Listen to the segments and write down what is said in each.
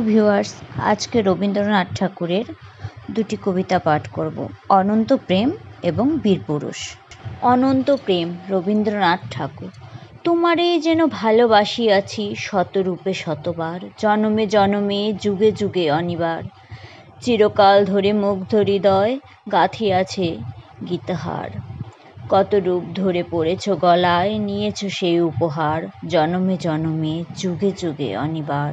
Viewers আজকে রবীন্দ্রনাথ ঠাকুরের দুটি কবিতা পাঠ করব। অনন্ত প্রেম এবং বীরপুরুষ অনন্ত প্রেম, রবীন্দ্রনাথ ঠাকুর। তোমারে যেন ভালোবাসি আছি শতরূপে শতবার, জনমে জনমে, যুগে যুগে অনিবার। চিরকাল ধরে মুখ মুগ্ধ হৃদয় গাঁথিয়াছে গীতহার। কত রূপ ধরে পড়েছ গলায়, নিয়েছ সেই উপহার, জনমে জনমে, যুগে যুগে অনিবার।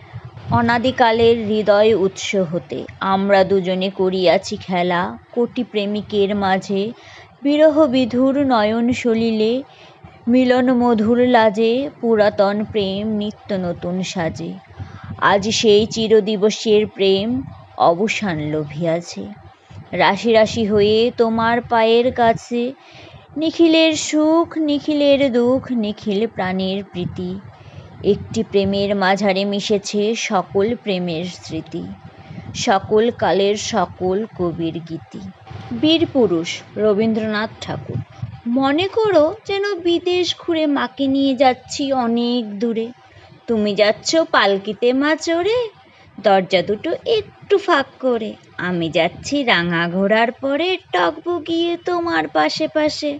অনাদিকালের হৃদয় উৎস হতে। আমরা দুজনে করিয়াছি খেলা। কোটি প্রেমিকের মাঝে বিরহ বিধুর নয়ন সলিলে মিলন মধুর লাজে পুরাতন প্রেম নিত্য নতুন সাজে। আজ সেই চিরদিবসের প্রেম অবসান লোভিয়াছে। রাশি রাশি হয়ে তোমার পায়ের কাছে, নিখিলের সুখ, নিখিলের দুঃখ, নিখিল প্রাণের প্রীতি। একটি প্রেমের মাঝারে মিশেছে সকল প্রেমের স্মৃতি, সকল কালের সকল কবির গীতি। বীর পুরুষ রবীন্দ্রনাথ ঠাকুর, মনে করো যেন বিদেশ ঘুরে মাকে নিয়ে যাচ্ছি অনেক দূরে। তুমি যাচ্ছ পালকিতে মা চড়ে দরজা দুটো একটু ফাঁক করে। আমি যাচ্ছি রাঙা ঘোড়ার পরে টকবগিয়ে তোমার পাশে পাশে।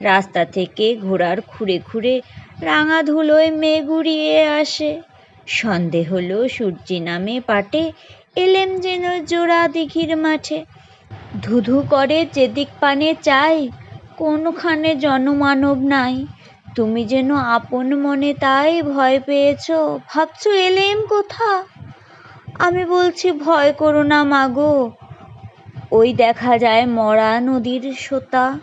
রাস্তা থেকে ঘোড়ার খুঁড়ে খুঁড়ে রাঙা ধুলোয় মেঘ উড়িয়ে আসে। সন্ধে হলো সূর্যি নামে পাটে, এলেম যেন জোড়া দিঘির মাঠে। ধুধু করে যেদিক পানে চাই, কোনখানে জনমানব নাই। তুমি যেন আপন মনে তাই ভয় পেয়েছ, ভাবছ এলেম কোথা? আমি বলছি, ভয় করো না মাগো ওই দেখা যায় মরা নদীর সোতা।